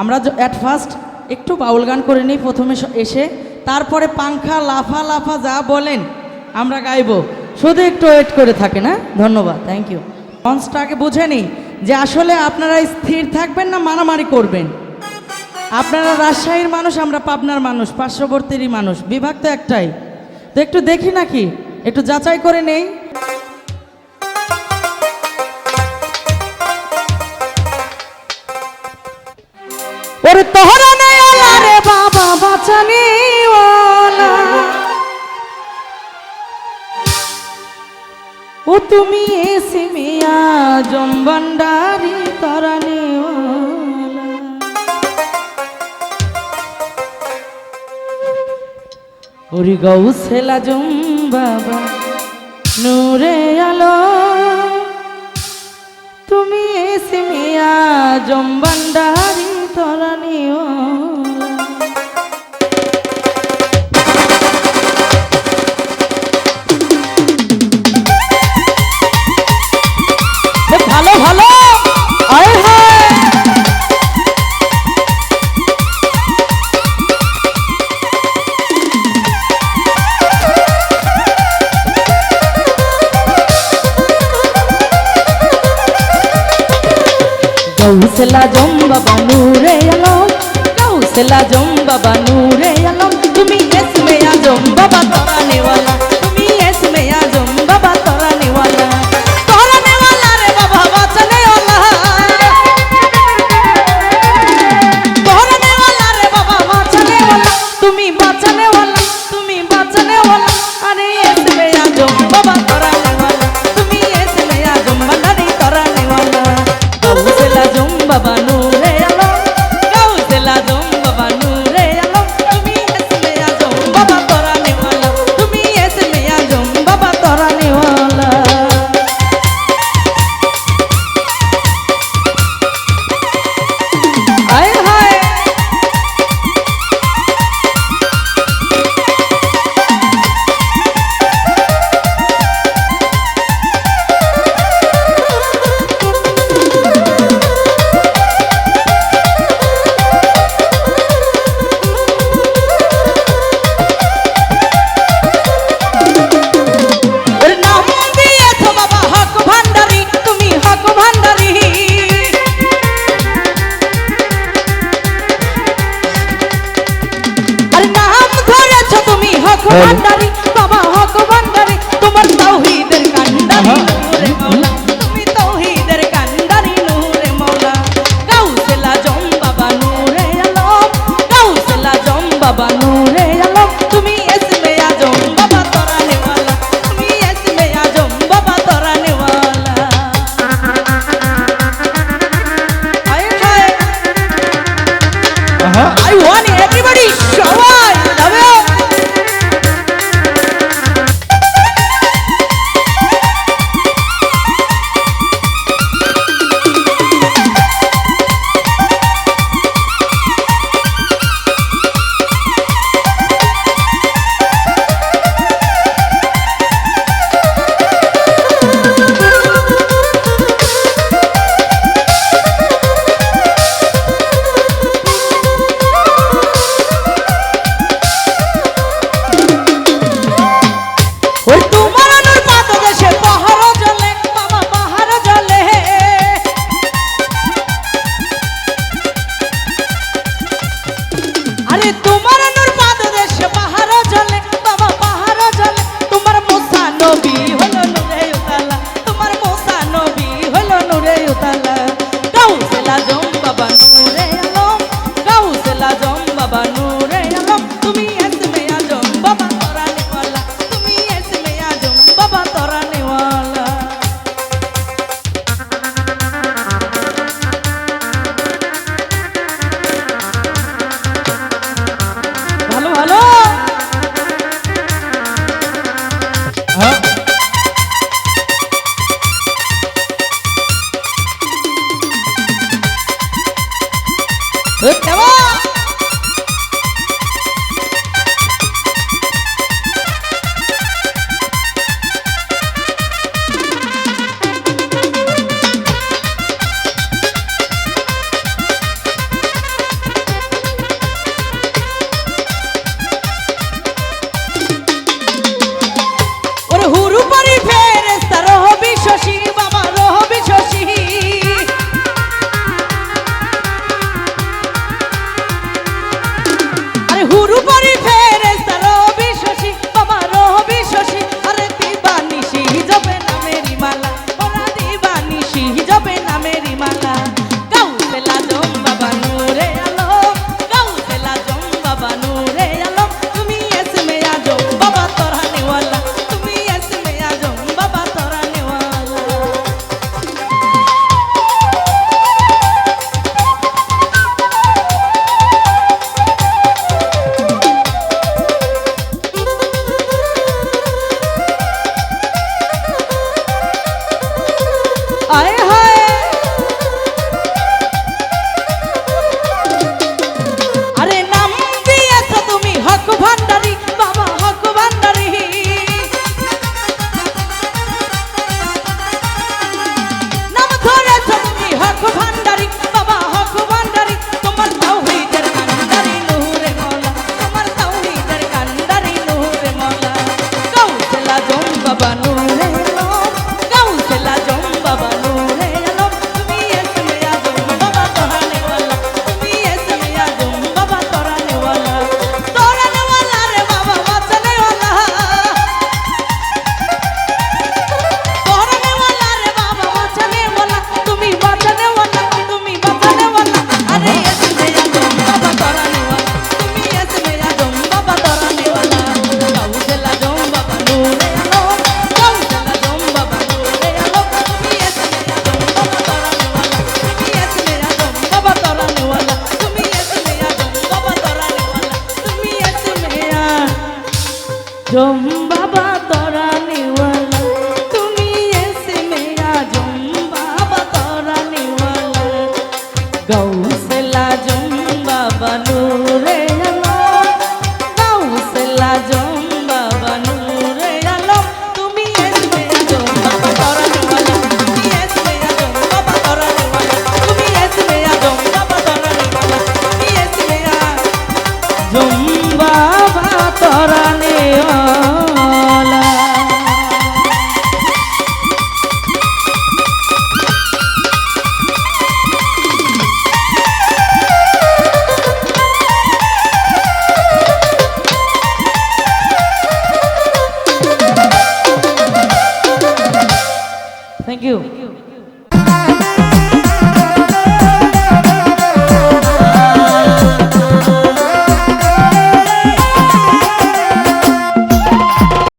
আমরা at first একটু বাউল গান করে নিই প্রথমে এসে, তারপরে পাংখা, লাফা লাফা যা বলেন, আমরা গাইবো। শুধু একটু ওয়েট করে থাকে না ধন্যবাদ থ্যাংক ইউ লঞ্চটাকে বুঝে নিই যে আসলে আপনারা স্থির থাকবেন না মারামারি করবেন। আপনারা রাজশাহীর মানুষ, আমরা পাবনার মানুষ, পার্শ্ববর্তীরই মানুষ, বিভাগ তো একটাই। তো একটু দেখি নাকি? একটু যাচাই করে নেই। ওরে তোহরা নেওয়ালা রে বাবা বাঁচানিওয়ালা ও তুমি এসে মিয়া জম্বান্ডারি তরানেওয়ালা ওরি গৌসেলা জম বাবা, নূরে আলো। তুমি এসে মিয়া তরানিও গৌসলা জম বাবা নূরে আলম কৌশলা জম বাবা নূরে আলম তুমি এসমে আজম বাবা ভান্ডারি বাবা হক ভান্ডারি তোমার তাওহীদের কান্ডারি নূরে মাওলা। তুমি তাওহীদের কান্ডারি নূরে মাওলা। গাউসেলা জম বাবা নূরে আলম গাউসেলা জম বাবা বাবা তোরা Thank you.